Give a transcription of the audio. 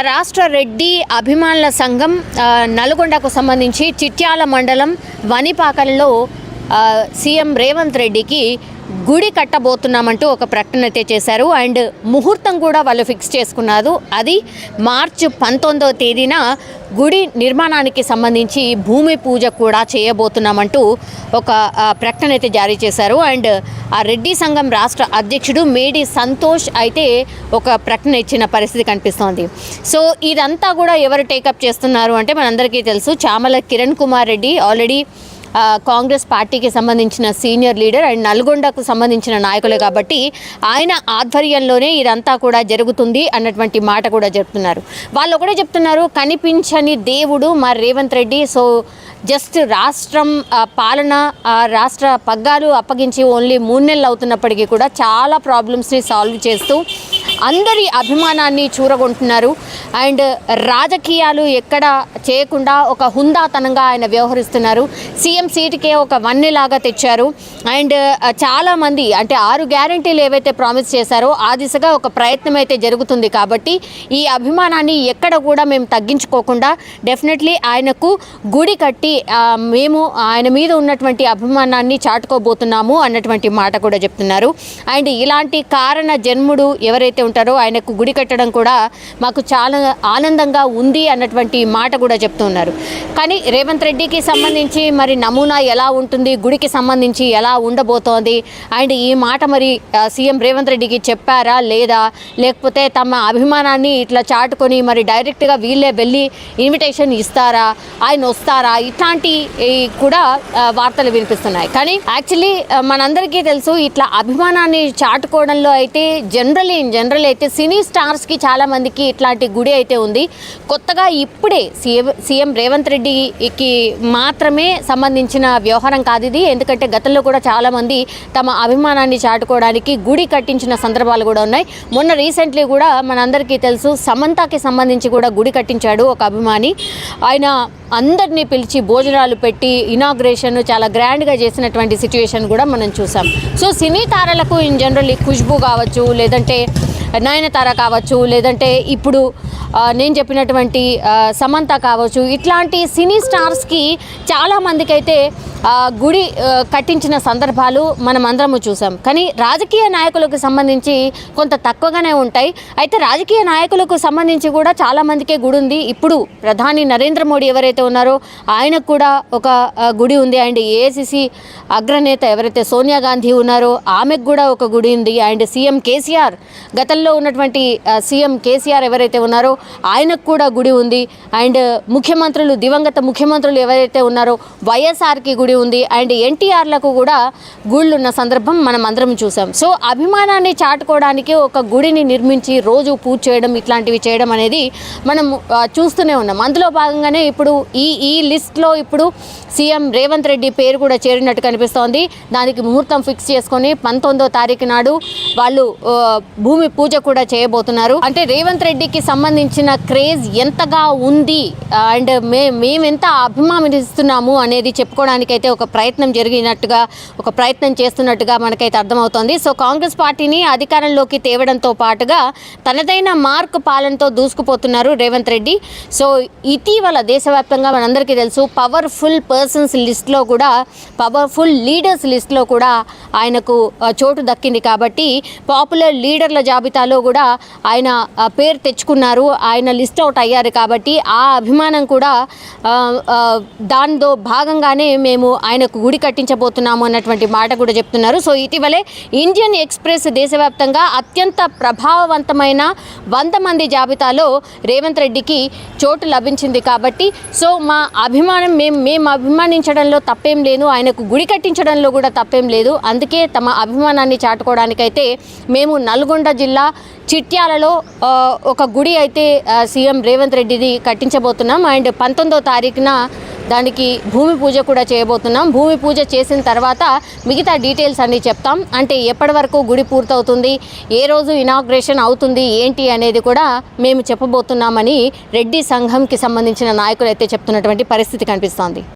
రాష్ట్ర రెడ్డి అభిమానుల సంఘం నల్గొండకు సంబంధించి చిట్యాల మండలం వనిపాకల్లో సీఎం రేవంత్ రెడ్డికి గుడి కట్టబోతున్నామంటూ ఒక ప్రకటన అయితే చేశారు. అండ్ ముహూర్తం కూడా వాళ్ళు ఫిక్స్ చేసుకున్నారు. అది మార్చి పంతొమ్మిదవ తేదీన గుడి నిర్మాణానికి సంబంధించి భూమి పూజ కూడా చేయబోతున్నామంటూ ఒక ప్రకటన అయితే జారీ చేశారు. అండ్ ఆ రెడ్డి సంఘం రాష్ట్ర అధ్యక్షుడు మేడి సంతోష్ అయితే ఒక ప్రకటన ఇచ్చిన పరిస్థితి కనిపిస్తోంది. సో ఇదంతా కూడా ఎవరు టేకప్ చేస్తున్నారు అంటే మనందరికీ తెలుసు. చామల కిరణ్ కుమార్ రెడ్డి ఆల్రెడీ కాంగ్రెస్ పార్టీకి సంబంధించిన సీనియర్ లీడర్ అండ్ నల్గొండకు సంబంధించిన నాయకులే కాబట్టి ఆయన ఆధ్వర్యంలోనే ఇదంతా కూడా జరుగుతుంది అన్నటువంటి మాట కూడా చెప్తున్నారు. వాళ్ళు ఒకటే చెప్తున్నారు కనిపించని దేవుడు మా రేవంత్ రెడ్డి. సో జస్ట్ రాష్ట్రం పాలన ఆ, రాష్ట్ర పగ్గాలు అప్పగించి ఓన్లీ మూడు నెలలు అవుతున్నప్పటికీ కూడా చాలా ప్రాబ్లమ్స్ని సాల్వ్ చేస్తూ అందరి అభిమానాన్ని చూరగొంటున్నారు. అండ్ రాజకీయాలు ఎక్కడ చేయకుండా ఒక హుందాతనంగా ఆయన వ్యవహరిస్తున్నారు. సీఎం సీటుకే ఒక వన్నెలాగా తెచ్చారు. అండ్ చాలామంది అంటే ఆరు గ్యారంటీలు ఏవైతే ప్రామిస్ చేశారో ఆ దిశగా ఒక ప్రయత్నం అయితే జరుగుతుంది కాబట్టి ఈ అభిమానాన్ని ఎక్కడ కూడా మేము తగ్గించుకోకుండా డెఫినెట్లీ ఆయనకు గుడి కట్టి మేము ఆయన మీద ఉన్నటువంటి అభిమానాన్ని చాటుకోబోతున్నాము అన్నటువంటి మాట కూడా చెప్తున్నారు. అండ్ ఇలాంటి కారణ జన్ముడు ఎవరైతే ఉంటారో ఆయనకు గుడి కట్టడం కూడా మాకు చాలా ఆనందంగా ఉంది అన్నటువంటి మాట కూడా చెప్తున్నారు. కానీ రేవంత్ రెడ్డికి సంబంధించి మరి నమూనా ఎలా ఉంటుంది గుడికి సంబంధించి ఎలా ఉండబోతోంది అండ్ ఈ మాట మరి సీఎం రేవంత్ రెడ్డికి చెప్పారా లేదా? లేకపోతే తమ అభిమానాన్ని ఇట్లా చాటుకొని మరి డైరెక్ట్గా వీళ్ళే వెళ్ళి ఇన్విటేషన్ ఇస్తారా ఆయన వస్తారా? ఇట్లాంటి కూడా వార్తలు వినిపిస్తున్నాయి. కానీ యాక్చువల్లీ మనందరికీ తెలుసు ఇట్లా అభిమానాన్ని చాటుకోవడంలో అయితే జనరల్ ఇన్ జనరల్ అయితే సినీ స్టార్స్కి చాలా మందికి ఇట్లాంటి గుడి అయితే ఉంది. కొత్తగా ఇప్పుడే సీఎం సీఎం రేవంత్ రెడ్డికి మాత్రమే సంబంధించిన వ్యవహారం కాదు ఇది. ఎందుకంటే గతంలో కూడా చాలామంది తమ అభిమానాన్ని చాటుకోవడానికి గుడి కట్టించిన సందర్భాలు కూడా ఉన్నాయి. మొన్న రీసెంట్లీ కూడా మనందరికీ తెలుసు సమంతకి సంబంధించి కూడా గుడి కట్టించాడు ఒక అభిమాని. ఆయన అందరినీ పిలిచి భోజనాలు పెట్టి ఇనాగ్రేషన్ చాలా గ్రాండ్గా చేసినటువంటి సిచ్యువేషన్ కూడా మనం చూసాం. సో సినీ తారలకు ఇన్ జనరల్ ఖుష్బు కావచ్చు లేదంటే నయనతార కావచ్చు లేదంటే ఇప్పుడు నేను చెప్పినటువంటి సమంత కావచ్చు ఇట్లాంటి సినీ స్టార్స్కి చాలామందికి అయితే గుడి కట్టించిన సందర్భాలు మనం అందరము చూసాం. కానీ రాజకీయ నాయకులకు సంబంధించి కొంత తక్కువగానే ఉంటాయి. అయితే రాజకీయ నాయకులకు సంబంధించి కూడా చాలామందికే గుడి ఉంది. ఇప్పుడు ప్రధాని నరేంద్ర మోడీ ఎవరైతే ఉన్నారో ఆయనకు కూడా ఒక గుడి ఉంది. అండ్ ఏఐసిసి అగ్రనేత ఎవరైతే సోనియా గాంధీ ఉన్నారో ఆమెకు కూడా ఒక గుడి ఉంది. అండ్ సీఎం కేసీఆర్ గతంలో ఉన్నటువంటి సీఎం కేసీఆర్ ఎవరైతే ఉన్నారో ఆయనకు కూడా గుడి ఉంది. అండ్ ముఖ్యమంత్రులు దివంగత ముఖ్యమంత్రులు ఎవరైతే ఉన్నారో వైఎస్ఆర్కి గుడి ఉంది. అండ్ ఎన్టీఆర్లకు కూడా గుళ్ళు ఉన్న సందర్భం మనం అందరం చూసాం. సో అభిమానాన్ని చాటుకోవడానికి ఒక గుడిని నిర్మించి రోజు పూజ చేయడం ఇట్లాంటివి చేయడం అనేది మనం చూస్తూనే ఉన్నాం. అందులో భాగంగానే ఇప్పుడు ఈ ఈ లిస్ట్లో ఇప్పుడు సీఎం రేవంత్ రెడ్డి పేరు కూడా చేరినట్టు కనిపిస్తోంది. దానికి ముహూర్తం ఫిక్స్ చేసుకొని పంతొమ్మిదో తారీఖు నాడు వాళ్ళు భూమి పూజ కూడా చేయబోతున్నారు. అంటే రేవంత్ రెడ్డికి సంబంధించిన క్రేజ్ ఎంతగా ఉంది? అండ్ మే మేమెంత అభిమానిస్తున్నాము అనేది చెప్పుకోవడానికైతే ఒక ప్రయత్నం జరిగినట్టుగా ఒక ప్రయత్నం చేస్తున్నట్టుగా మనకైతే అర్థమవుతోంది. సో కాంగ్రెస్ పార్టీని అధికారంలోకి తేవడంతో పాటుగా తనదైన మార్క్ పాలనతో దూసుకుపోతున్నారు రేవంత్ రెడ్డి. సో ఇటీవల దేశవ్యాప్తంగా మనందరికీ తెలుసు పవర్ఫుల్ పర్సన్స్ లిస్ట్లో కూడా పవర్ఫుల్ లీడర్స్ లిస్ట్లో కూడా ఆయనకు చోటు దక్కింది. కాబట్టి పాపులర్ లీడర్ల ఇండియాలో కూడా ఆయన పేరు తెచ్చుకున్నారు. ఆయన లిస్ట్ అవుట్ అయ్యారు కాబట్టి ఆ అభిమానం కూడా దానితో భాగంగానే మేము ఆయనకు గుడి కట్టించబోతున్నాము అన్నటువంటి మాట కూడా చెప్తున్నారు. సో ఇటీవలే ఇండియన్ ఎక్స్ప్రెస్ దేశవ్యాప్తంగా అత్యంత ప్రభావవంతమైన వంద మంది జాబితాలో రేవంత్ రెడ్డికి చోటు లభించింది కాబట్టి సో మా అభిమానం మేము మేము అభిమానించడంలో తప్పేం లేదు. ఆయనకు గుడి కట్టించడంలో కూడా తప్పేం లేదు. అందుకే తమ అభిమానాన్ని చాటుకోవడానికైతే మేము నల్గొండ జిల్లా చిట్యాలలో ఒక గుడి అయితే సీఎం రేవంత్ రెడ్డిది కట్టించబోతున్నాం. అండ్ పంతొమ్మిదో తారీఖున దానికి భూమి పూజ కూడా చేయబోతున్నాం. భూమి పూజ చేసిన తర్వాత మిగతా డీటెయిల్స్ అన్నీ చెప్తాం. అంటే ఎప్పటి వరకు గుడి పూర్తవుతుంది ఏ రోజు ఇనాగ్రేషన్ అవుతుంది ఏంటి అనేది కూడా మేము చెప్పబోతున్నామని రెడ్డి సంఘంకి సంబంధించిన నాయకులు అయితే చెప్తున్నటువంటి పరిస్థితి కనిపిస్తోంది.